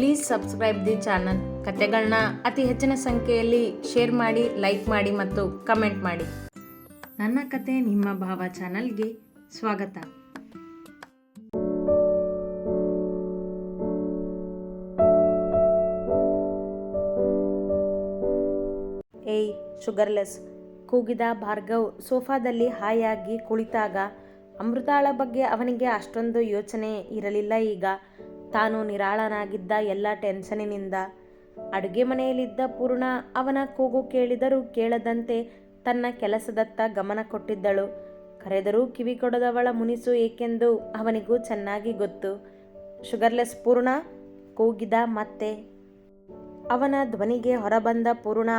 Please subscribe the channel ಕತೆಗಳನ್ನ ಅತಿ ಹೆಚ್ಚಿನ ಸಂಖ್ಯೆಯಲ್ಲಿ ಶೇರ್ ಮಾಡಿ ಲೈಕ್ ಮಾಡಿ ಮತ್ತು ಕಮೆಂಟ್ ಮಾಡಿ. ನನ್ನ ಕತೆ ನಿಮ್ಮ ಭಾವ ಚಾನಲ್ಗೆ ಸ್ವಾಗತ. ಏಯ್ ಶುಗರ್ಲೆಸ್ ಕೂಗಿದ ಭಾರ್ಗವ್ ಸೋಫಾದಲ್ಲಿ ಹಾಯಾಗಿ ಕುಳಿತಾಗ ಅಮೃತಾಳ ಬಗ್ಗೆ ಅವನಿಗೆ ಅಷ್ಟೊಂದು ಯೋಚನೆ ಇರಲಿಲ್ಲ ಈಗ. ತಾನು ನಿರಾಳನಾಗಿದ್ದ ಎಲ್ಲ ಟೆನ್ಷನಿನಿಂದ ಅಡುಗೆ ಮನೆಯಲ್ಲಿದ್ದ ಪೂರ್ಣ ಅವನ ಕೂಗು ಕೇಳಿದರೂ ಕೇಳದಂತೆ ತನ್ನ ಕೆಲಸದತ್ತ ಗಮನ ಕೊಟ್ಟಿದ್ದಳು. ಕರೆದರೂ ಕಿವಿ ಕೊಡದವಳ ಮುನಿಸು ಏಕೆಂದು ಅವನಿಗೂ ಚೆನ್ನಾಗಿ ಗೊತ್ತು. ಶುಗರ್ಲೆಸ್ ಪೂರ್ಣ, ಕೂಗಿದ ಮತ್ತೆ. ಅವನ ಧ್ವನಿಗೆ ಹೊರಬಂದ ಪೂರ್ಣ,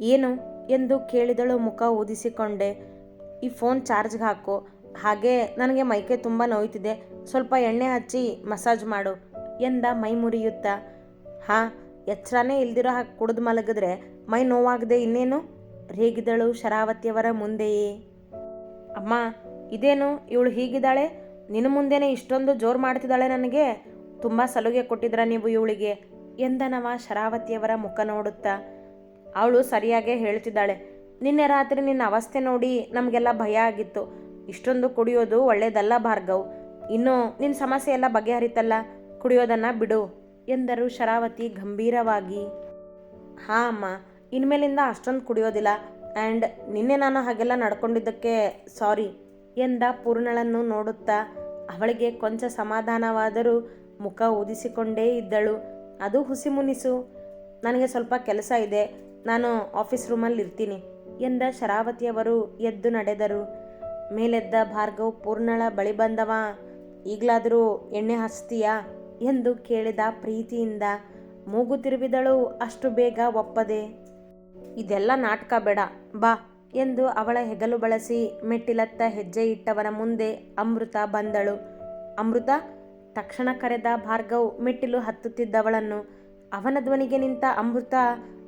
ಏನು? ಎಂದು ಕೇಳಿದಳು ಮುಖ ಊದಿಸಿಕೊಂಡೆ. ಈ ಫೋನ್ ಚಾರ್ಜ್ಗೆ ಹಾಕು. ಹಾಗೆ ನನಗೆ ಮೈಕೆ ತುಂಬ ನೋಯ್ತಿದೆ. ಸ್ವಲ್ಪ ಎಣ್ಣೆ ಹಚ್ಚಿ ಮಸಾಜ್ ಮಾಡು ಎಂದ ಮೈ ಮುರಿಯುತ್ತಾ? ಹಾಂ ಎಚ್ಚರನೇ ಇಲ್ದಿರೋ ಹಾಗೆ ಕುಡಿದು ಮಲಗಿದ್ರೆ ಮೈ ನೋವಾಗದೆ ಇನ್ನೇನು? ರೇಗಿದಳು ಶರಾವತಿಯವರ ಮುಂದೆಯೇ. ಅಮ್ಮ, ಇದೇನು? ಇವಳು ಹೀಗಿದ್ದಾಳೆ? ನಿನ್ನ ಮುಂದೆನೇ ಇಷ್ಟೊಂದು ಜೋರು ಮಾಡ್ತಿದ್ದಾಳೆ ನನಗೆ? ತುಂಬ ಸಲುಗೆ ಕೊಟ್ಟಿದ್ರ ನೀವು ಇವಳಿಗೆ? ಎಂದನವ ಶರಾವತಿಯವರ ಮುಖ ನೋಡುತ್ತಾ? ಅವಳು ಸರಿಯಾಗೇ ಹೇಳ್ತಿದ್ದಾಳೆ. ನಿನ್ನೆ ರಾತ್ರಿ ನಿನ್ನ ಅವಸ್ಥೆ ನೋಡಿ ನಮಗೆಲ್ಲ ಭಯ ಆಗಿತ್ತು. ಇಷ್ಟೊಂದು ಕುಡಿಯೋದು ಒಳ್ಳೇದಲ್ಲ ಭಾರ್ಗವ್. ಇನ್ನು ನಿನ್ನ ಸಮಸ್ಯೆ ಎಲ್ಲ ಬಗೆಹರಿತಲ್ಲ, ಕುಡಿಯೋದನ್ನ ಬಿಡು, ಎಂದರು ಶರಾವತಿ ಗಂಭೀರವಾಗಿ. ಹಾಂ ಅಮ್ಮ, ಇನ್ಮೇಲಿಂದ ಅಷ್ಟೊಂದು ಕುಡಿಯೋದಿಲ್ಲ, ಆ್ಯಂಡ್ ನಿನ್ನೆ ನಾನು ಹಾಗೆಲ್ಲ ನಡ್ಕೊಂಡಿದ್ದಕ್ಕೆ ಸಾರಿ, ಎಂದ ಪೂರ್ಣಳನ್ನು ನೋಡುತ್ತಾ ಅವಳಿಗೆ ಕೊಂಚ ಸಮಾಧಾನವಾದರೂ ಮುಖ ಊದಿಸಿಕೊಂಡೇ ಇದ್ದಳು. ಅದು ಹುಸಿ ಮುನಿಸು, ನನಗೆ ಸ್ವಲ್ಪ ಕೆಲಸ ಇದೆ, ನಾನು ಆಫೀಸ್ ರೂಮಲ್ಲಿ ಇರ್ತೀನಿ ಎಂದ ಶರಾವತಿಯವರು ಎದ್ದು ನಡೆದರು. ಮೇಲೆದ್ದ ಭಾರ್ಗವ್ ಪೂರ್ಣಳ ಬಳಿ ಬಂದವ. ಈಗಲಾದರೂ ಎಣ್ಣೆ ಹಚ್ತೀಯಾ? ಎಂದು ಕೇಳಿದ ಪ್ರೀತಿಯಿಂದ ಮೂಗು ತಿರುವಿದಳು ಅಷ್ಟು ಬೇಗ ಒಪ್ಪದೆ. ಇದೆಲ್ಲ ನಾಟಕ ಬೇಡ, ಬಾ ಎಂದು ಅವಳ ಹೆಗಲು ಬಳಸಿ ಮೆಟ್ಟಿಲತ್ತ ಹೆಜ್ಜೆ ಇಟ್ಟವನ ಮುಂದೆ ಅಮೃತ ಬಂದಳು. ಅಮೃತ? ತಕ್ಷಣ ಕರೆದ ಭಾರ್ಗವ್ ಮೆಟ್ಟಿಲು ಹತ್ತುತ್ತಿದ್ದವಳನ್ನು. ಅವನ ಧ್ವನಿಗೆ ನಿಂತ ಅಮೃತ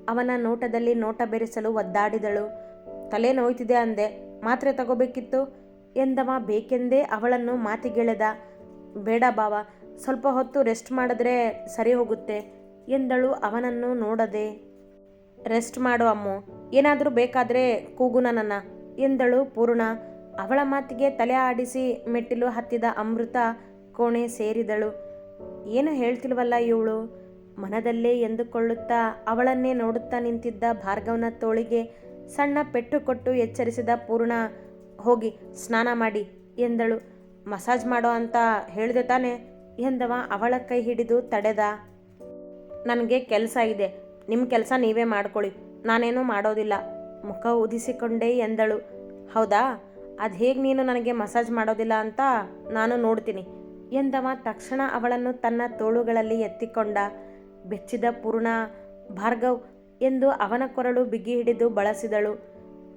ಅವನ ನೋಟದಲ್ಲಿ ನೋಟ ಬೆರೆಸಲು ಒದ್ದಾಡಿದಳು. ತಲೆ ನೋಯ್ತಿದೆ ಅಂದೆ. ಮಾತ್ರೆ ತಗೋಬೇಕಿತ್ತು. ಎಂದವ, ಬೇಕೆಂದೇ ಅವಳನ್ನು ಮಾತಿಗೆಳೆದ, ಬೇಡ ಬಾವ, ಸ್ವಲ್ಪ ಹೊತ್ತು ರೆಸ್ಟ್ ಮಾಡಿದ್ರೆ ಸರಿ ಹೋಗುತ್ತೆ ಎಂದಳು ಅವನನ್ನು ನೋಡದೆ. ರೆಸ್ಟ್ ಮಾಡು ಅಮ್ಮ, ಏನಾದರೂ ಬೇಕಾದರೆ ಕೂಗು ನನ್ನ ಎಂದಳು ಪೂರ್ಣ. ಅವಳ ಮಾತಿಗೆ ತಲೆ ಆಡಿಸಿ ಮೆಟ್ಟಿಲು ಹತ್ತಿದ ಅಮೃತ ಕೋಣೆ ಸೇರಿದಳು. ಏನು ಹೇಳ್ತಿಲ್ವಲ್ಲ ಇವಳು? ಮನದಲ್ಲೇ ಎಂದುಕೊಳ್ಳುತ್ತಾ ಅವಳನ್ನೇ ನೋಡುತ್ತಾ ನಿಂತಿದ್ದ ಭಾರ್ಗವನ ತೋಳಿಗೆ ಸಣ್ಣ ಪೆಟ್ಟು ಕೊಟ್ಟು ಎಚ್ಚರಿಸಿದ ಪೂರ್ಣ, ಹೋಗಿ, ಸ್ನಾನ ಮಾಡಿ, ಎಂದಳು. ಮಸಾಜ್ ಮಾಡೋ ಅಂತ ಹೇಳಿದೆ ತಾನೆ, ಎಂದವ ಅವಳ ಕೈ ಹಿಡಿದು ತಡೆದ. ನನಗೆ ಕೆಲಸ ಇದೆ ನಿಮ್ಮ ಕೆಲಸ ನೀವೇ ಮಾಡ್ಕೊಳ್ಳಿ, ನಾನೇನು ಮಾಡೋದಿಲ್ಲ, ಮುಖ ಊದಿಸಿಕೊಂಡೆ ಎಂದಳು. ಹೌದಾ? ಅದು ಹೇಗೆ ನೀನು ನನಗೆ ಮಸಾಜ್ ಮಾಡೋದಿಲ್ಲ ಅಂತ ನಾನು ನೋಡ್ತೀನಿ, ಎಂದವ ತಕ್ಷಣ ಅವಳನ್ನು ತನ್ನ ತೋಳುಗಳಲ್ಲಿ ಎತ್ತಿಕೊಂಡ. ಬೆಚ್ಚಿದ ಪೂರ್ಣ, ಭಾರ್ಗವ್ ಎಂದು ಅವನ ಕೊರಳು ಬಿಗಿ ಹಿಡಿದು ಬಳಸಿದಳು.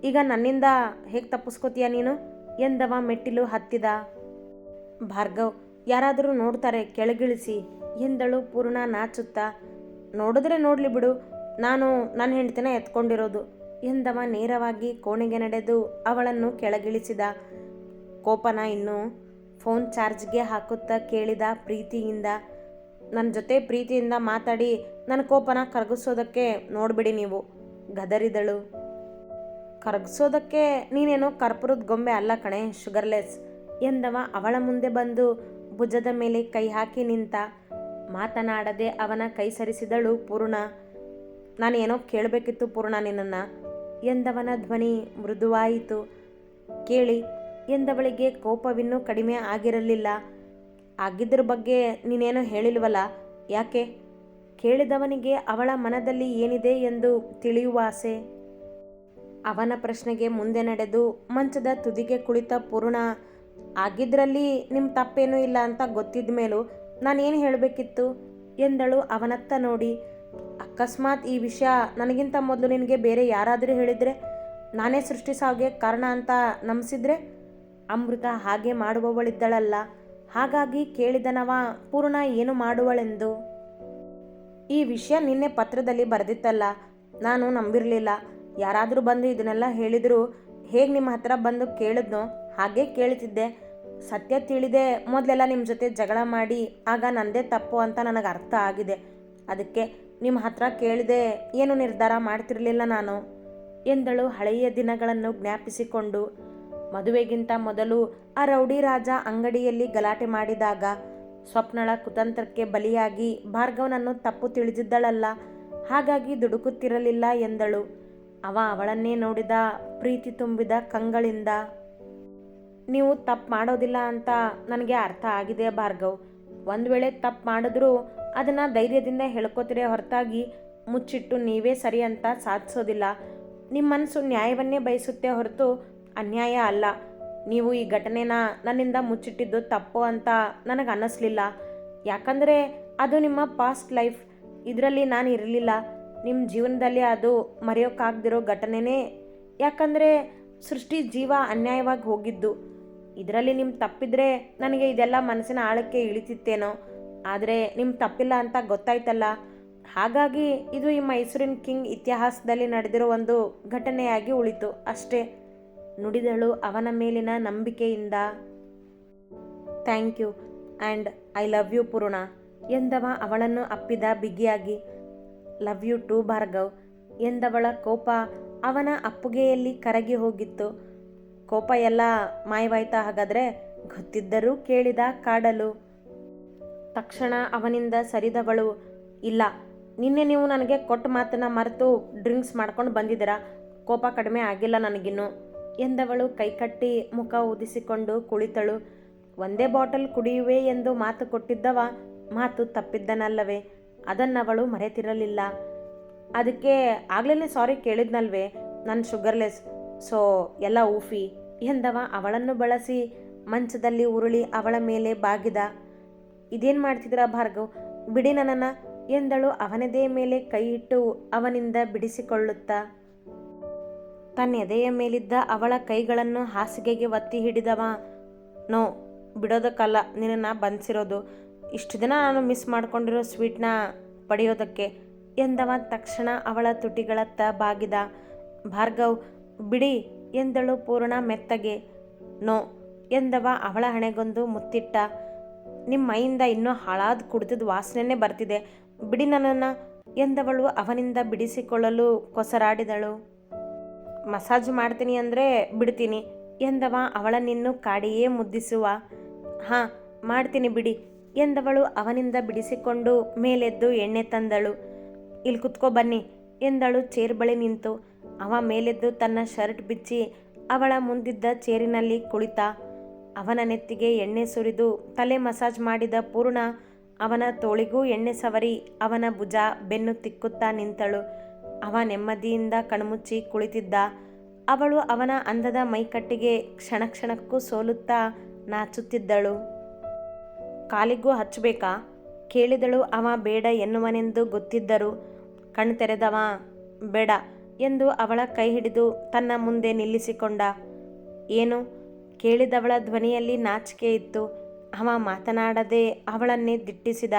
ಈಗ ನನ್ನಿಂದ ಹೇಗೆ ತಪ್ಪಿಸ್ಕೋತೀಯ ನೀನು? ಎಂದವ ಮೆಟ್ಟಿಲು ಹತ್ತಿದ. ಭಾರ್ಗವ್, ಯಾರಾದರೂ ನೋಡ್ತಾರೆ, ಕೆಳಗಿಳಿಸಿ ಎಂದಳು ಪೂರ್ಣ ನಾಚುತ್ತಾ. ನೋಡಿದ್ರೆ ನೋಡಲಿ ಬಿಡು, ನಾನು ನನ್ನ ಹೆಂಡತಿನ ಎತ್ಕೊಂಡಿರೋದು ಎಂದವ ನೇರವಾಗಿ ಕೋಣೆಗೆ ನಡೆದು ಅವಳನ್ನು ಕೆಳಗಿಳಿಸಿದ. ಕೋಪನ ಇನ್ನು ಫೋನ್ ಚಾರ್ಜ್ಗೆ ಹಾಕುತ್ತಾ ಕೇಳಿದ ಪ್ರೀತಿಯಿಂದ ನನ್ನ ಜೊತೆ ಪ್ರೀತಿಯಿಂದ ಮಾತಾಡಿ ನನ್ನ ಕೋಪನ ಕರಗಿಸೋದಕ್ಕೆ ನೋಡಿಬಿಡಿ ನೀವು. ಗದರಿದಳು. ಕರಗಿಸೋದಕ್ಕೆ ನೀನೇನೋ ಕರ್ಪೂರದ ಗೊಂಬೆ ಅಲ್ಲ ಕಣೆ, ಶುಗರ್ಲೆಸ್. ಎಂದವ ಅವಳ ಮುಂದೆ ಬಂದು ಭುಜದ ಮೇಲೆ ಕೈ ಹಾಕಿ ನಿಂತ. ಮಾತನಾಡದೆ ಅವನ ಕೈ ಸರಿಸಿದಳು ಪೂರ್ಣ. ನಾನೇನೋ ಕೇಳಬೇಕಿತ್ತು ಪೂರ್ಣ ನಿನ್ನನ್ನು ಎಂದವನ ಧ್ವನಿ ಮೃದುವಾಯಿತು. ಕೇಳಿ, ಎಂದವಳಿಗೆ ಕೋಪವಿನ್ನೂ ಕಡಿಮೆ ಆಗಿರಲಿಲ್ಲ. ಆಗಿದ್ರ ಬಗ್ಗೆ ನೀನೇನೋ ಹೇಳಿಲ್ವಲ್ಲ? ಯಾಕೆ? ಕೇಳಿದವನಿಗೆ ಅವಳ ಮನದಲ್ಲಿ ಏನಿದೆ ಎಂದು ತಿಳಿಯುವ ಆಸೆ? ಅವನ ಪ್ರಶ್ನೆಗೆ ಮುಂದೆ ನಡೆದು ಮಂಚದ ತುದಿಗೆ ಕುಳಿತ ಪೂರ್ಣ, ಆಗಿದ್ರಲ್ಲಿ ನಿಮ್ಮ ತಪ್ಪೇನೂ ಇಲ್ಲ ಅಂತ ಗೊತ್ತಿದ್ದ ಮೇಲೂ ನಾನೇನು ಹೇಳಬೇಕಿತ್ತು? ಎಂದಳು ಅವನತ್ತ ನೋಡಿ, ಅಕಸ್ಮಾತ್ ಈ ವಿಷಯ ನನಗಿಂತ ಮೊದಲು ನಿನಗೆ ಬೇರೆ ಯಾರಾದರೂ ಹೇಳಿದರೆ ನಾನೇ ಸೃಷ್ಟಿಸೋಗೆ ಕಾರಣ ಅಂತ ನಂಬಿಸಿದ್ರೆ? ಅಮೃತ ಹಾಗೆ ಮಾಡುವವಳಿದ್ದಳಲ್ಲ. ಹಾಗಾಗಿ ಕೇಳಿದನವ, ಪೂರ್ಣ ಏನು ಮಾಡುವಳೆಂದು? ಈ ವಿಷಯ ನಿನ್ನೆ ಪತ್ರದಲ್ಲಿ ಬರೆದಿತ್ತಲ್ಲ, ನಾನು ನಂಬಿರಲಿಲ್ಲ. ಯಾರಾದರೂ ಬಂದು ಇದನ್ನೆಲ್ಲ ಹೇಳಿದ್ರು, ಹೇಗೆ ನಿಮ್ಮ ಹತ್ರ ಬಂದು ಕೇಳಿದ್ನೋ ಹಾಗೆ ಕೇಳ್ತಿದ್ದೆ. ಸತ್ಯ ತಿಳಿದೆ ಮೊದಲೆಲ್ಲ ನಿಮ್ಮ ಜೊತೆ ಜಗಳ ಮಾಡಿ, ಆಗ ನಂದೇ ತಪ್ಪು ಅಂತ ನನಗೆ ಅರ್ಥ ಆಗಿದೆ. ಅದಕ್ಕೆ ನಿಮ್ಮ ಹತ್ರ ಕೇಳಿದೆ, ಏನು ನಿರ್ಧಾರ ಮಾಡ್ತಿರಲಿಲ್ಲ ನಾನು ಎಂದಳು ಹಳೆಯ ದಿನಗಳನ್ನು ಜ್ಞಾಪಿಸಿಕೊಂಡು. ಮದುವೆಗಿಂತ ಮೊದಲು ಆ ರೌಡಿ ರಾಜ ಅಂಗಡಿಯಲ್ಲಿ ಗಲಾಟೆ ಮಾಡಿದಾಗ ಸ್ವಪ್ನಳ ಕುತಂತ್ರಕ್ಕೆ ಬಲಿಯಾಗಿ ಭಾರ್ಗವನನ್ನು ತಪ್ಪು ತಿಳಿದಿದ್ದಳಲ್ಲ. ಹಾಗಾಗಿ ದುಡುಕುತ್ತಿರಲಿಲ್ಲ ಎಂದಳು. ಅವ ಅವಳನ್ನೇ ನೋಡಿದ ಪ್ರೀತಿ ತುಂಬಿದ ಕಂಗಳಿಂದ, ನೀವು ತಪ್ಪು ಮಾಡೋದಿಲ್ಲ ಅಂತ ನನಗೆ ಅರ್ಥ ಆಗಿದೆ ಭಾರ್ಗವ್. ಒಂದು ವೇಳೆ ತಪ್ಪು ಮಾಡಿದ್ರೂ ಅದನ್ನು ಧೈರ್ಯದಿಂದ ಹೇಳ್ಕೊತಿರೇ ಹೊರತಾಗಿ ಮುಚ್ಚಿಟ್ಟು ನೀವೇ ಸರಿ ಅಂತ ಸಾಧಿಸೋದಿಲ್ಲ. ನಿಮ್ಮ ಮನಸ್ಸು ನ್ಯಾಯವನ್ನೇ ಬಯಸುತ್ತೆ ಹೊರತು ಅನ್ಯಾಯ ಅಲ್ಲ. ನೀವು ಈ ಘಟನೆನ ನನ್ನಿಂದ ಮುಚ್ಚಿಟ್ಟಿದ್ದು ತಪ್ಪು ಅಂತ ನನಗೆ ಅನ್ನಿಸ್ಲಿಲ್ಲ ಯಾಕಂದರೆ ಅದು ನಿಮ್ಮ ಪಾಸ್ಟ್ ಲೈಫ್ ಇದರಲ್ಲಿ ನಾನು ಇರಲಿಲ್ಲ. ನಿಮ್ಮ ಜೀವನದಲ್ಲಿ ಅದು ಮರೆಯೋಕ್ಕಾಗದಿರೋ ಘಟನೆನೇ. ಯಾಕಂದರೆ ಸೃಷ್ಟಿ ಜೀವ ಅನ್ಯಾಯವಾಗಿ ಹೋಗಿದ್ದು. ಇದರಲ್ಲಿ ನಿಮ್ಮ ತಪ್ಪಿದ್ರೆ ನನಗೆ ಇದೆಲ್ಲ ಮನಸ್ಸಿನ ಆಳಕ್ಕೆ ಇಳಿತಿತ್ತೇನೋ. ಆದರೆ ನಿಮ್ಮ ತಪ್ಪಿಲ್ಲ ಅಂತ ಗೊತ್ತಾಯ್ತಲ್ಲ. ಹಾಗಾಗಿ ಇದು ಈ ಮೈಸೂರಿನ ಕಿಂಗ್ ಇತಿಹಾಸದಲ್ಲಿ ನಡೆದಿರೋ ಒಂದು ಘಟನೆಯಾಗಿ ಉಳಿತು ಅಷ್ಟೇ. ನುಡಿದಳು ಅವನ ಮೇಲಿನ ನಂಬಿಕೆಯಿಂದ. Thank you and I love you ಪೂರ್ಣ ಎಂದವ ಅವಳನ್ನು ಅಪ್ಪಿದ ಬಿಗಿಯಾಗಿ. ಲವ್ ಯು ಟು ಭಾರ್ಗವ್ ಎಂದವಳ ಕೋಪ ಅವನ ಅಪ್ಪುಗೆಯಲ್ಲಿ ಕರಗಿ ಹೋಗಿತ್ತು. ಕೋಪ ಎಲ್ಲ ಮಾಯವಾಯ್ತಾ ಹಾಗಾದರೆ ಗೊತ್ತಿದ್ದರೂ ಕೇಳಿದ ಕಾಡಲು. ತಕ್ಷಣ ಅವನಿಂದ ಸರಿದವಳು, ಇಲ್ಲ, ನಿನ್ನೆ ನೀವು ನನಗೆ ಕೊಟ್ಟ ಮಾತನ್ನ ಮರೆತು ಡ್ರಿಂಕ್ಸ್ ಮಾಡ್ಕೊಂಡು ಬಂದಿದ್ದೀರಾ? ಕೋಪ ಕಡಿಮೆ ಆಗಿಲ್ಲ ನನಗಿನ್ನು. ಎಂದವಳು ಕೈಕಟ್ಟಿ ಮುಖ ಊದಿಸಿಕೊಂಡು ಕುಳಿತಳು. ಒಂದೇ ಬಾಟಲ್ ಕುಡಿಯುವೆ ಎಂದು ಮಾತು ಕೊಟ್ಟಿದ್ದವ, ಮಾತು ತಪ್ಪಿದ್ದನಲ್ಲವೇ, ಅದನ್ನವಳು ಮರೆತಿರಲಿಲ್ಲ. ಅದಕ್ಕೆ ಆಗ್ಲೇ ಸಾರಿ ಕೇಳಿದ್ನಲ್ವೇ ನನ್ನ ಶುಗರ್ಲೆಸ್, ಸೊ ಎಲ್ಲ ಊಫಿ ಎಂದವ. ಅವಳನ್ನು ಬಳಸಿ ಮಂಚದಲ್ಲಿ ಉರುಳಿ ಅವಳ ಮೇಲೆ ಬಾಗಿದ. ಇದೇನು ಮಾಡ್ತಿದ್ರ ಭಾರ್ಗವ್, ಬಿಡಿ ನನ್ನನ್ನು ಎಂದಳು. ಅವನದೇ ಮೇಲೆ ಕೈ ಇಟ್ಟು ಅವನಿಂದ ಬಿಡಿಸಿಕೊಳ್ಳುತ್ತಾ ತನ್ನ ಎದೆಯ ಮೇಲಿದ್ದ ಅವಳ ಕೈಗಳನ್ನು ಹಾಸಿಗೆಗೆ ಒತ್ತಿ ಹಿಡಿದವ. ನೋ, ಬಿಡೋದಕ್ಕಲ್ಲ, ನಿನ್ನನ್ನು ಬಂಧಿಸಿರೋದು. ಇಷ್ಟು ದಿನ ನಾನು ಮಿಸ್ ಮಾಡಿಕೊಂಡಿರೋ ಸ್ವೀಟ್ನ ಪಡೆಯೋದಕ್ಕೆ, ಎಂದವ ತಕ್ಷಣ ಅವಳ ತುಟಿಗಳತ್ತ ಬಾಗಿದ. ಭಾರ್ಗವ್, ಬಿಡಿ, ಎಂದಳು ಪೂರ್ಣ ಮೆತ್ತಗೆ. ನೋ, ಎಂದವ ಅವಳ ಹಣೆಗೊಂದು ಮುತ್ತಿಟ್ಟ. ನಿಮ್ಮ ಮೈಯಿಂದ ಇನ್ನೂ ಹಾಳಾದ ಕುಡಿದ ವಾಸನೆನೇ ಬರ್ತಿದೆ. ಬಿಡಿ ನನ್ನನ್ನು, ಎಂದವಳು ಅವನಿಂದ ಬಿಡಿಸಿಕೊಳ್ಳಲು ಕೊಸರಾಡಿದಳು. ಮಸಾಜ್ ಮಾಡ್ತೀನಿ ಅಂದರೆ ಬಿಡ್ತೀನಿ. ಎಂದವ ಅವಳನ್ನಿನ್ನು ಕಾಡಿಯೇ ಮುದ್ದಿಸುವ. ಹಾಂ, ಮಾಡ್ತೀನಿ ಬಿಡಿ ಎಂದವಳು ಅವನಿಂದ ಬಿಡಿಸಿಕೊಂಡು ಮೇಲೆದ್ದು ಎಣ್ಣೆ ತಂದಳು. ಇಲ್ಲಿ ಕುತ್ಕೋ ಬನ್ನಿ ಎಂದಳು ಚೇರ್ ಬಳಿ ನಿಂತು. ಅವ ಮೇಲೆದ್ದು ತನ್ನ ಶರ್ಟ್ ಬಿಚ್ಚಿ ಅವಳ ಮುಂದಿದ್ದ ಚೇರಿನಲ್ಲಿ ಕುಳಿತ. ಅವನ ನೆತ್ತಿಗೆ ಎಣ್ಣೆ ಸುರಿದು ತಲೆ ಮಸಾಜ್ ಮಾಡಿದ ಪೂರ್ಣ ಅವನ ತೋಳಿಗೂ ಎಣ್ಣೆ ಸವರಿ ಅವನ ಭುಜ ಬೆನ್ನು ತಿಕ್ಕುತ್ತಾ ನಿಂತಳು. ಅವ ನೆಮ್ಮದಿಯಿಂದ ಕಣ್ಮುಚ್ಚಿ ಕುಳಿತಿದ್ದ. ಅವಳು ಅವನ ಅಂದದ ಮೈಕಟ್ಟಿಗೆ ಕ್ಷಣ ಕ್ಷಣಕ್ಕೂ ಸೋಲುತ್ತಾ ನಾಚುತ್ತಿದ್ದಳು. ಕಾಲಿಗೂ ಹಚ್ಚಬೇಕಾ? ಕೇಳಿದಳು ಅವ ಬೇಡ ಎನ್ನುವನೆಂದು ಗೊತ್ತಿದ್ದರು. ಕಣ್ ತೆರೆದವ, ಬೇಡ ಎಂದು ಅವಳ ಕೈ ಹಿಡಿದು ತನ್ನ ಮುಂದೆ ನಿಲ್ಲಿಸಿಕೊಂಡ. ಏನು? ಕೇಳಿದವಳ ಧ್ವನಿಯಲ್ಲಿ ನಾಚಿಕೆ ಇತ್ತು. ಅವ ಮಾತನಾಡದೆ ಅವಳನ್ನೇ ದಿಟ್ಟಿಸಿದ.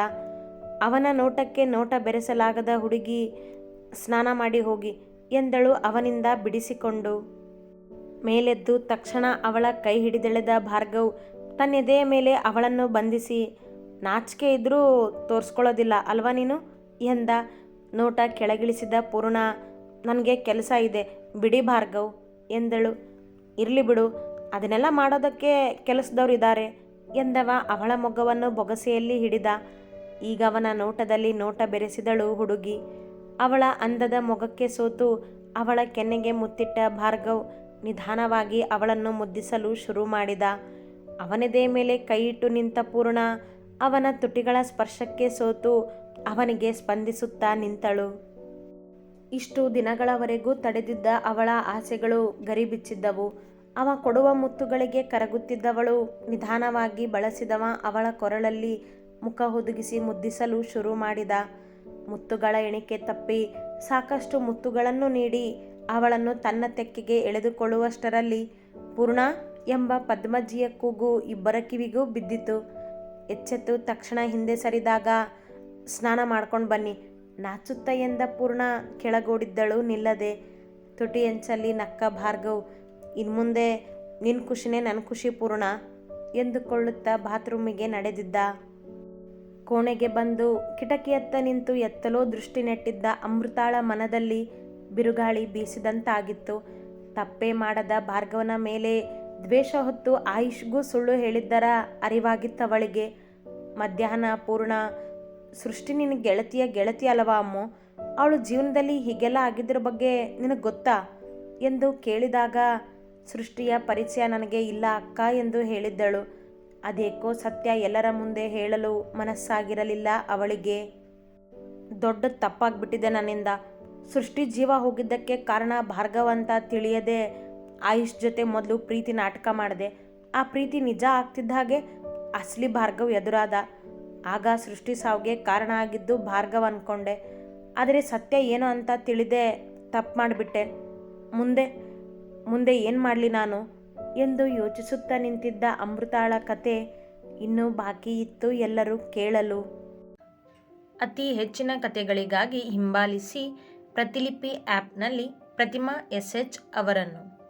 ಅವನ ನೋಟಕ್ಕೆ ನೋಟ ಬೆರೆಸಲಾಗದ ಹುಡುಗಿ ಸ್ನಾನ ಮಾಡಿ ಹೋಗಿ ಎಂದಳು ಅವನಿಂದ ಬಿಡಿಸಿಕೊಂಡು. ಮೇಲೆದ್ದು ತಕ್ಷಣ ಅವಳ ಕೈ ಹಿಡಿದೆಳೆದ ಭಾರ್ಗವ್ ತನ್ನೆದೆಯ ಮೇಲೆ ಅವಳನ್ನು ಬಂಧಿಸಿ, ನಾಚಿಕೆ ಇದ್ರೂ ತೋರಿಸ್ಕೊಳ್ಳೋದಿಲ್ಲ ಅಲ್ವಾ ನೀನು? ಎಂದ ನೋಟ ಕೆಳಗಿಳಿಸಿದ ಪೂರ್ಣ, ನನಗೆ ಕೆಲಸ ಇದೆ, ಬಿಡಿ ಭಾರ್ಗವ್ ಎಂದಳು. ಇರಲಿ ಬಿಡು, ಅದನ್ನೆಲ್ಲ ಮಾಡೋದಕ್ಕೆ ಕೆಲಸದವ್ರು ಇದ್ದಾರೆ ಎಂದವ ಅವಳ ಮೊಗ್ಗವನ್ನು ಬೊಗಸೆಯಲ್ಲಿ ಹಿಡಿದ. ಈಗ ಅವನ ನೋಟದಲ್ಲಿ ನೋಟ ಬೆರೆಸಿದಳು ಹುಡುಗಿ. ಅವಳ ಅಂದದ ಮೊಗಕ್ಕೆ ಸೋತು ಅವಳ ಕೆನ್ನೆಗೆ ಮುತ್ತಿಟ್ಟ ಭಾರ್ಗವ್ ನಿಧಾನವಾಗಿ ಅವಳನ್ನು ಮುದ್ದಿಸಲು ಶುರು ಮಾಡಿದ. ಅವನದೇ ಮೇಲೆ ಕೈಯಿಟ್ಟು ನಿಂತ ಪೂರ್ಣ, ಅವನ ತುಟಿಗಳ ಸ್ಪರ್ಶಕ್ಕೆ ಸೋತು ಅವನಿಗೆ ಸ್ಪಂದಿಸುತ್ತಾ ನಿಂತಳು. ಇಷ್ಟು ದಿನಗಳವರೆಗೂ ತಡೆದಿದ್ದ ಅವಳ ಆಸೆಗಳು ಗರಿಬಿಚ್ಚಿದ್ದವು. ಅವ ಕೊಡುವ ಮುತ್ತುಗಳಿಗೆ ಕರಗುತ್ತಿದ್ದವಳು, ನಿಧಾನವಾಗಿ ಬಳಸಿದವ ಅವಳ ಕೊರಳಲ್ಲಿ ಮುಖ ಹುದುಗಿಸಿ ಮುದ್ದಿಸಲು ಶುರು ಮಾಡಿದ. ಮುತ್ತುಗಳ ಎಣಿಕೆ ತಪ್ಪಿ ಸಾಕಷ್ಟು ಮುತ್ತುಗಳನ್ನು ನೀಡಿ ಅವಳನ್ನು ತನ್ನ ತೆಕ್ಕೆಗೆ ಎಳೆದುಕೊಳ್ಳುವಷ್ಟರಲ್ಲಿ ಪೂರ್ಣ ಎಂಬ ಪದ್ಮಜಿಯ ಕೂಗು ಇಬ್ಬರ ಕಿವಿಗೂ ಬಿದ್ದಿತು. ಎಚ್ಚೆತ್ತು ತಕ್ಷಣ ಹಿಂದೆ ಸರಿದಾಗ, ಸ್ನಾನ ಮಾಡ್ಕೊಂಡು ಬನ್ನಿ. ನಾಚುತ್ತ ಎಂದ ಪೂರ್ಣ ಕೆಳಗೋಡಿದ್ದಳು ನಿಲ್ಲದೆ ತುಟಿ ಎಂಚಲ್ಲಿ ನಕ್ಕ, ಭಾರ್ಗವ್, ಇನ್ಮುಂದೆ ನಿನ್ನ ಖುಷಿನೇ ನನ್ನ ಖುಷಿ ಪೂರ್ಣ ಎಂದುಕೊಳ್ಳುತ್ತಾ ಬಾತ್ರೂಮಿಗೆ ನಡೆದಿದ್ದ ಕೋಣೆಗೆ ಬಂದು ಕಿಟಕಿಯತ್ತ ನಿಂತು ಎತ್ತಲೋ ದೃಷ್ಟಿ ನೆಟ್ಟಿದ್ದ ಅಮೃತಾಳ ಮನದಲ್ಲಿ ಬಿರುಗಾಳಿ ಬೀಸಿದಂತಾಗಿತ್ತು. ತಪ್ಪೇ ಮಾಡದ ಭಾರ್ಗವನ ಮೇಲೆ ದ್ವೇಷ ಹೊತ್ತು ಆಯುಷ್ಗೂ ಸುಳ್ಳು ಹೇಳಿದ್ದರ ಅರಿವಾಗಿತ್ತವಳಿಗೆ. ಮಧ್ಯಾಹ್ನ ಪೂರ್ಣ, ಸೃಷ್ಟಿ ನಿನ್ನ ಗೆಳತಿಯ ಗೆಳತಿ ಅಲ್ಲವಾ ಅಮ್ಮು? ಅವಳು ಜೀವನದಲ್ಲಿ ಹೀಗೆಲ್ಲ ಆಗಿದ್ದರ ಬಗ್ಗೆ ನಿನಗೆ ಗೊತ್ತಾ? ಎಂದು ಕೇಳಿದಾಗ, ಸೃಷ್ಟಿಯ ಪರಿಚಯ ನನಗೆ ಇಲ್ಲ ಅಕ್ಕ ಎಂದು ಹೇಳಿದ್ದಳು. ಅದೇಕೋ ಸತ್ಯ ಎಲ್ಲರ ಮುಂದೆ ಹೇಳಲು ಮನಸ್ಸಾಗಿರಲಿಲ್ಲ ಅವಳಿಗೆ. ದೊಡ್ಡ ತಪ್ಪಾಗ್ಬಿಟ್ಟಿದೆ ನನ್ನಿಂದ. ಸೃಷ್ಟಿ ಜೀವ ಹೋಗಿದ್ದಕ್ಕೆ ಕಾರಣ ಭಾರ್ಗವ ಅಂತ ತಿಳಿಯದೆ ಆಯುಷ್ ಜೊತೆ ಮೊದಲು ಪ್ರೀತಿ ನಾಟಕ ಮಾಡಿದೆ. ಆ ಪ್ರೀತಿ ನಿಜ ಆಗ್ತಿದ್ದ ಹಾಗೆ ಅಸಲಿ ಭಾರ್ಗವ್ ಎದುರಾದ. ಆಗ ಸೃಷ್ಟಿ ಸಾವಿಗೆ ಕಾರಣ ಆಗಿದ್ದು ಭಾರ್ಗವ್ ಅಂದ್ಕೊಂಡೆ ಆದರೆ ಸತ್ಯ ಏನು ಅಂತ ತಿಳಿದೆ ತಪ್ಪು ಮಾಡಿಬಿಟ್ಟೆ. ಮುಂದೆ ಮುಂದೆ ಏನು ಮಾಡಲಿ ನಾನು? ಎಂದು ಯೋಚಿಸುತ್ತಾ ನಿಂತಿದ್ದ ಅಮೃತಾಳ ಕತೆ ಇನ್ನೂ ಬಾಕಿ ಇತ್ತು ಎಲ್ಲರೂ ಕೇಳಲು. ಅತಿ ಹೆಚ್ಚಿನ ಕತೆಗಳಿಗಾಗಿ ಹಿಂಬಾಲಿಸಿ ಪ್ರತಿಲಿಪಿ ಆ್ಯಪ್ನಲ್ಲಿ ಪ್ರತಿಮಾ ಎಸ್ ಎಚ್ ಅವರನ್ನು.